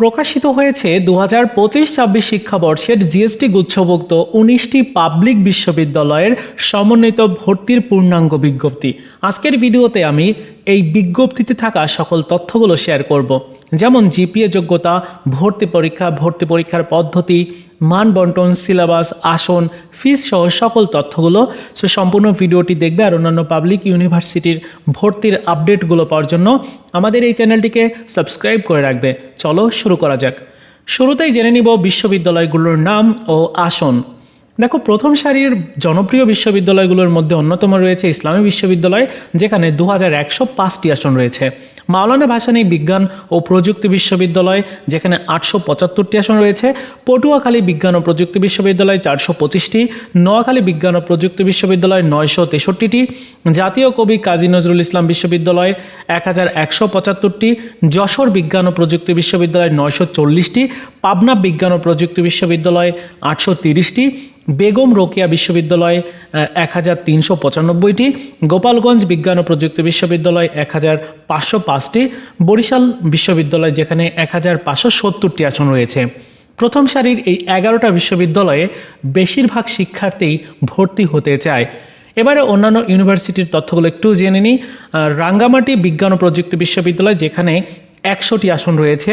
প্রকাশিত হয়েছে দু হাজার পঁচিশ ছাব্বিশ শিক্ষাবর্ষের জিএসটি গুচ্ছভুক্ত উনিশটি পাবলিক বিশ্ববিদ্যালয়ের সমন্বিত ভর্তির পূর্ণাঙ্গ বিজ্ঞপ্তি। আজকের ভিডিওতে আমি এই বিজ্ঞপ্তিতে থাকা সকল তথ্যগুলো শেয়ার করব। যেমন জিপিএ যোগ্যতা, ভর্তি পরীক্ষা, ভর্তি পরীক্ষার পদ্ধতি মান বন্টন সিলেবাস, আসন ফিস সহ সকল তথ্যগুলো সে সম্পূর্ণ ভিডিওটি দেখবে আর অন্যান্য পাবলিক ইউনিভার্সিটির ভর্তির আপডেটগুলো পাওয়ার জন্য আমাদের এই চ্যানেলটিকে সাবস্ক্রাইব করে রাখবে। চলো শুরু করা যাক। শুরুতেই জেনে নিব বিশ্ববিদ্যালয়গুলোর নাম ও আসন। দেখো, প্রথম সারির জনপ্রিয় বিশ্ববিদ্যালয়গুলোর মধ্যে অন্যতম রয়েছে ইসলামী বিশ্ববিদ্যালয়, যেখানে দু হাজার একশো পাঁচটি আসন রয়েছে। মাওলানা ভাসানী বিজ্ঞান ও প্রযুক্তি বিশ্ববিদ্যালয়, যেখানে আটশো পঁচাত্তরটি আসন রয়েছে। পটুয়াখালী বিজ্ঞান ও প্রযুক্তি বিশ্ববিদ্যালয়, চারশো পঁচিশটি। নোয়াখালী বিজ্ঞান ও প্রযুক্তি বিশ্ববিদ্যালয়, নয়শো তেষট্টিটি। জাতীয় কবি কাজী নজরুল ইসলাম বিশ্ববিদ্যালয় এক হাজার একশো পঁচাত্তরটি। যশোর বিজ্ঞান ও প্রযুক্তি বিশ্ববিদ্যালয়, নয়শো চল্লিশটি। পাবনা বিজ্ঞান ও প্রযুক্তি বিশ্ববিদ্যালয়, আটশো তিরিশটি। বেগম রোকেয়া বিশ্ববিদ্যালয় এক হাজার তিনশো পঁচানব্বইটি, গোপালগঞ্জ বিজ্ঞান ও প্রযুক্তি বিশ্ববিদ্যালয়, এক হাজার পাঁচশো পাঁচটি, বরিশাল বিশ্ববিদ্যালয়, যেখানে এক হাজার পাঁচশো সত্তরটি আসন রয়েছে। প্রথম সারির এই এগারোটা বিশ্ববিদ্যালয়ে বেশিরভাগ শিক্ষার্থী ভর্তি হতে চায়। এবারে অন্যান্য ইউনিভার্সিটির তথ্যগুলো একটু জেনে নিই। রাঙ্গামাটি বিজ্ঞান ও প্রযুক্তি বিশ্ববিদ্যালয়, যেখানে একশোটি আসন রয়েছে।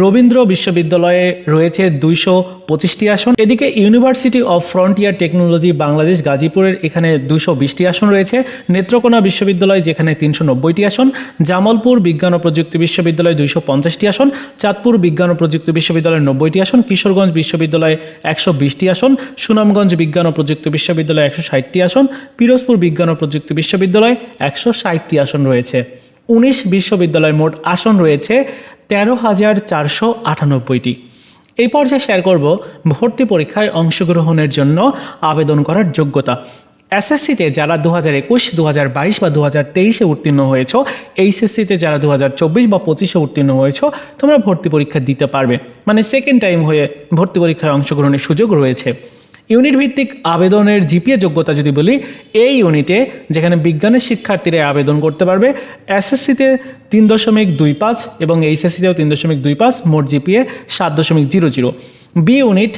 রবীন্দ্র বিশ্ববিদ্যালয়ে রয়েছে দুইশো পঁচিশটি আসন। এদিকে university of frontier technology Bangladesh গাজীপুরের এখানে দুশো বিশটি আসন রয়েছে। নেত্রকোনা বিশ্ববিদ্যালয় যেখানে তিনশো নব্বইটি আসন। জামালপুর বিজ্ঞান ও প্রযুক্তি বিশ্ববিদ্যালয় দুইশো পঞ্চাশটি আসন। চাঁদপুর বিজ্ঞান ও প্রযুক্তি বিশ্ববিদ্যালয় নব্বইটি আসন। কিশোরগঞ্জ বিশ্ববিদ্যালয়ে একশো বিশটি আসন। সুনামগঞ্জ বিজ্ঞান ও প্রযুক্তি বিশ্ববিদ্যালয়ে একশো ষাটটি আসন। পিরোজপুর বিজ্ঞান ও প্রযুক্তি বিশ্ববিদ্যালয় একশো ষাটটি আসন রয়েছে। উনিশ বিশ্ববিদ্যালয় মোট আসন রয়েছে তেরো হাজার চারশো আটানব্বইটি। এই পর্যায়ে শেয়ার করব ভর্তি পরীক্ষায় অংশগ্রহণের জন্য আবেদন করার যোগ্যতা। এসএসসিতে যারা দু হাজার একুশ দু হাজার বাইশ বা দু হাজার তেইশে উত্তীর্ণ হয়েছ এইচএসসিতে যারা দু হাজার চব্বিশ বা পঁচিশে উত্তীর্ণ হয়েছ, তোমরা ভর্তি পরীক্ষা দিতে পারবে। মানে সেকেন্ড টাইম হয়ে ভর্তি পরীক্ষায় অংশগ্রহণের সুযোগ রয়েছে। ইউনিট ভিত্তিক আবেদনের জিপিএ যোগ্যতা যদি বলি, এই ইউনিটে যেখানে বিজ্ঞানের শিক্ষার্থীরা আবেদন করতে পারবে, এসএসসিতে তিন দশমিক দুই পাঁচ এবং এইচএসসিতেও তিন দশমিক দুই পাঁচ, মোট জিপিএ সাত দশমিক জিরো জিরো। বি ইউনিট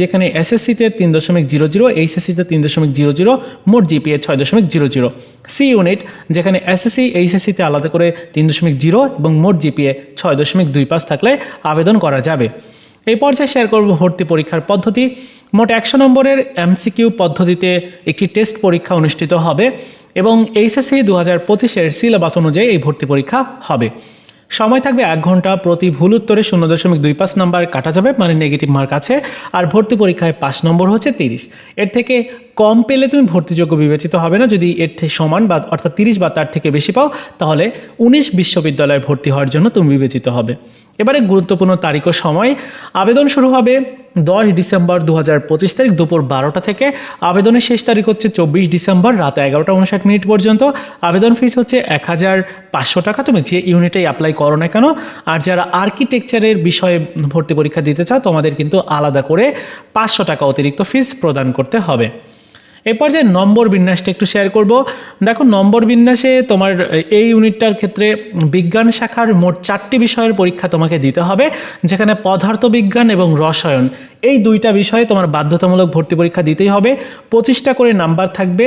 যেখানে এসএসসিতে তিন দশমিক জিরো জিরো, এইচএসসিতে তিন দশমিক জিরো জিরো, মোট জিপিএ ছয় দশমিক জিরো জিরো। সি ইউনিট যেখানে এসএসসি, এইচএসসিতে আলাদা করে তিন দশমিক জিরো এবং মোট জিপিএ ছয় দশমিক দুই পাঁচ থাকলে আবেদন করা যাবে। এই পর্যায়ে শেয়ার করব ভর্তি পরীক্ষার পদ্ধতি। মোট একশো নম্বরের এমসিকিউ পদ্ধতিতে একটি টেস্ট পরীক্ষা অনুষ্ঠিত হবে এবং এইচএসসি দু হাজার পঁচিশের সিলেবাস অনুযায়ী এই ভর্তি পরীক্ষা হবে। সময় থাকবে এক ঘণ্টা, প্রতি ভুল উত্তরে শূন্য দশমিক দুই পাঁচ নাম্বার কাটা যাবে মানে নেগেটিভ মার্ক আছে, আর ভর্তি পরীক্ষায় পাঁচ নম্বর হচ্ছে তিরিশ। এর থেকে কম পেলে তুমি ভর্তিযোগ্য বিবেচিত হবে না, যদি এর থেকে সমান বা অর্থাৎ তিরিশ বা তার থেকে বেশি পাও, তাহলে উনিশ বিশ্ববিদ্যালয়ে ভর্তি হওয়ার জন্য তুমি বিবেচিত হবে। এবারে গুরুত্বপূর্ণ তারিখ ও সময়। আবেদন শুরু হবে দশ ডিসেম্বর দু হাজার পঁচিশ তারিখ দুপুর বারোটা থেকে। আবেদনের শেষ তারিখ হচ্ছে চব্বিশ ডিসেম্বর রাত এগারোটা উনষাট মিনিট পর্যন্ত। আবেদন ফিস হচ্ছে এক হাজার পাঁচশো টাকা। তুমি যে ইউনিটেই অ্যাপ্লাই করো না কেন, আর যারা আর্কিটেকচারের বিষয়ে ভর্তি পরীক্ষা দিতে চাও, তোমাদের কিন্তু আলাদা করে পাঁচশো টাকা অতিরিক্ত ফিস প্রদান করতে হবে। এই পর্যায়ে নম্বর বিন্যাসটা একটু শেয়ার করব। দেখো, নম্বর বিন্যাসে তোমার এই ইউনিটটার ক্ষেত্রে বিজ্ঞান শাখার মোট চারটি বিষয়ের পরীক্ষা তোমাকে দিতে হবে, যেখানে পদার্থবিজ্ঞান এবং রসায়ন, এই দুইটা বিষয়ে তোমার বাধ্যতামূলক ভর্তি পরীক্ষা দিতেই হবে। পঁচিশটা করে নাম্বার থাকবে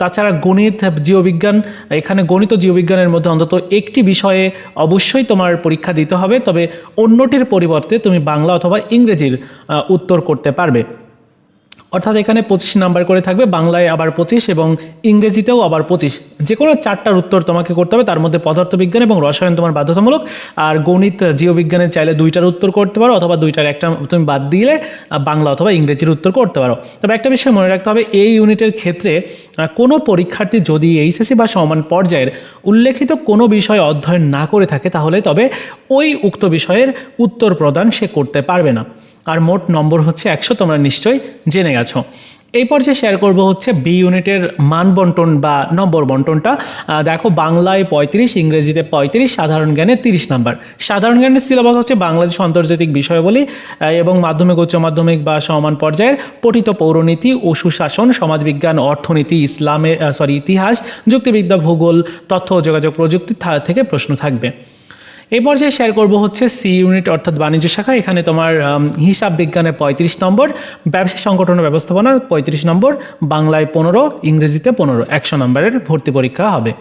তাছাড়া গণিত জীববিজ্ঞান এখানে গণিত জীববিজ্ঞানের মধ্যে অন্তত একটি বিষয়ে অবশ্যই তোমার পরীক্ষা দিতে হবে, তবে অন্যটির পরিবর্তে তুমি বাংলা অথবা ইংরেজির উত্তর করতে পারবে। অর্থাৎ এখানে পঁচিশ নাম্বার করে থাকবে, বাংলায় আবার পঁচিশ এবং ইংরেজিতেও আবার পঁচিশ। যে কোনো চারটার উত্তর তোমাকে করতে হবে, তার মধ্যে পদার্থবিজ্ঞান এবং রসায়ন তোমার বাধ্যতামূলক, আর গণিত জীববিজ্ঞানের চাইলে দুইটার উত্তর করতে পারো, অথবা দুইটার একটা তুমি বাদ দিলে বাংলা অথবা ইংরেজির উত্তর করতে পারো। তবে একটা বিষয় মনে রাখতে হবে, এই ইউনিটের ক্ষেত্রে কোনো পরীক্ষার্থী যদি এইচএসসি বা সমান পর্যায়ের উল্লেখিত কোনো বিষয় অধ্যয়ন না করে থাকে, তাহলে তবে ওই উক্ত বিষয়ের উত্তর প্রদান সে করতে পারবে না। আর মোট নম্বর হচ্ছে একশো, তোমরা নিশ্চয়ই জেনে গেছো। এই পর্যায়ে শেয়ার করব হচ্ছে বি ইউনিটের মান বন্টন বা নম্বর বন্টনটা। দেখো, বাংলায় পঁয়ত্রিশ, ইংরেজিতে পঁয়ত্রিশ, সাধারণ জ্ঞানে তিরিশ নাম্বার। সাধারণ জ্ঞানের সিলেবাস হচ্ছে বাংলাদেশ আন্তর্জাতিক বিষয়াবলী এবং মাধ্যমিক, উচ্চ মাধ্যমিক বা সমান পর্যায়ের পঠিত পৌরনীতি ও সুশাসন সমাজবিজ্ঞান, অর্থনীতি ইসলামের সরি ইতিহাস, যুক্তিবিদ্যা, ভূগোল, তথ্য ও যোগাযোগ প্রযুক্তি থেকে প্রশ্ন থাকবে। এই পর্যায়ে শেয়ার করব হচ্ছে সি ইউনিট অর্থাৎ বাণিজ্য শাখা। এখানে তোমার হিসাব বিজ্ঞানে পঁয়ত্রিশ নম্বর, ব্যবসা সংগঠন ব্যবস্থাপনা পঁয়ত্রিশ নম্বর, বাংলায় পনেরো, ইংরেজিতে পনেরো। একশো নম্বরের ভর্তি পরীক্ষা হবে।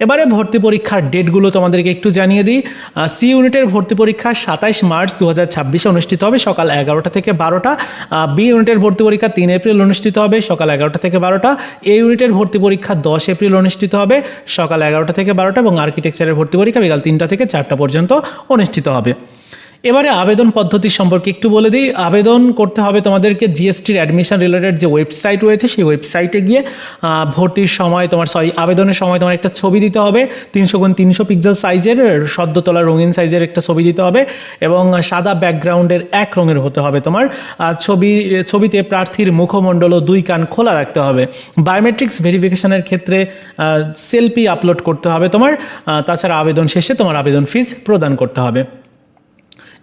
এবারে ভর্তি পরীক্ষার ডেটগুলো তোমাদেরকে একটু জানিয়ে দিই। সি ইউনিটের ভর্তি পরীক্ষা সাতাইশ মার্চ দু ছাব্বিশে অনুষ্ঠিত হবে, সকাল এগারোটা থেকে বারোটা। বি ইউনিটের ভর্তি পরীক্ষা তিন এপ্রিল অনুষ্ঠিত হবে, সকাল এগারোটা থেকে বারোটা। এ ইউনিটের ভর্তি পরীক্ষা দশ এপ্রিল অনুষ্ঠিত হবে, সকাল এগারোটা থেকে বারোটা এবং আর্কিটেকচারের ভর্তি পরীক্ষা বিকাল তিনটা থেকে চারটা পর্যন্ত অনুষ্ঠিত হবে। এবারে আবেদন পদ্ধতি সম্পর্কে একটু বলে দিই। আবেদন করতে হবে তোমাদেরকে জিএসটির অ্যাডমিশন রিলেটেড যে ওয়েবসাইট রয়েছে, সেই ওয়েবসাইটে গিয়ে ভর্তির সময় তোমার সরি আবেদনের সময় তোমার একটা ছবি দিতে হবে। তিনশো গুণ তিনশো পিক্সেল সাইজের সদ্য তোলা রঙিন সাইজের একটা ছবি দিতে হবে এবং সাদা ব্যাকগ্রাউন্ডের এক রঙের হতে হবে তোমার। ছবি, ছবিতে প্রার্থীর মুখমণ্ডল ও দুই কান খোলা রাখতে হবে। বায়োমেট্রিক্স ভেরিফিকেশনের ক্ষেত্রে সেলফি আপলোড করতে হবে তোমার। তাছাড়া আবেদন শেষে তোমার আবেদন ফিজ প্রদান করতে হবে।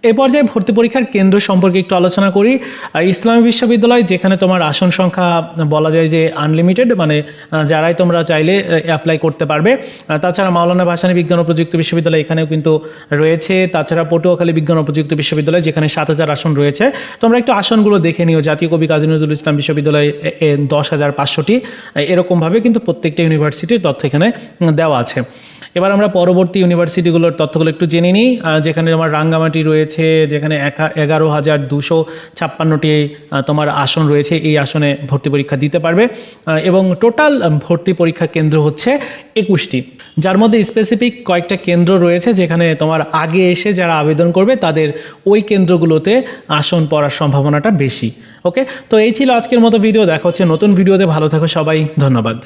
এই পর্যায়ে ভর্তি পরীক্ষার কেন্দ্র সম্পর্কে একটু আলোচনা করি। ইসলামী বিশ্ববিদ্যালয়, যেখানে তোমার আসন সংখ্যা বলা যায় যে আনলিমিটেড মানে যারাই তোমরা চাইলে অ্যাপ্লাই করতে পারবে। তাছাড়া মাওলানা ভাসানী বিজ্ঞান ও প্রযুক্তি বিশ্ববিদ্যালয় এখানেও কিন্তু রয়েছে। তাছাড়া পটুয়াখালী বিজ্ঞান ও প্রযুক্তি বিশ্ববিদ্যালয়, যেখানে সাত হাজার আসন রয়েছে। তোমরা একটু আসনগুলো দেখে নিও। জাতীয় কবি কাজী নজরুল ইসলাম বিশ্ববিদ্যালয়, এ- এ, দশ হাজার পাঁচশোটি। এরকমভাবে কিন্তু প্রত্যেকটা ইউনিভার্সিটির তথ্য এখানে দেওয়া আছে। এবার আমরা পরবর্তী ইউনিভার্সিটিগুলোর তথ্যগুলো একটু জেনে নিই। যেখানে তোমার রাঙ্গামাটি রয়েছে, যেখানে এগারো হাজার দুশো ছাপ্পান্নটি তোমার আসন রয়েছে, এই আসনে ভর্তি পরীক্ষা দিতে পারবে। এবং টোটাল ভর্তি পরীক্ষার কেন্দ্র হচ্ছে একুশটি। যার মধ্যে স্পেসিফিক কয়েকটা কেন্দ্র রয়েছে, যেখানে তোমার আগে এসে যারা আবেদন করবে, তাদের ওই কেন্দ্রগুলোতে আসন পড়ার সম্ভাবনাটা বেশি। ওকে তো এই ছিল আজকের মতো ভিডিও দেখা হচ্ছে নতুন ভিডিওতে ভালো থাকো সবাই, ধন্যবাদ।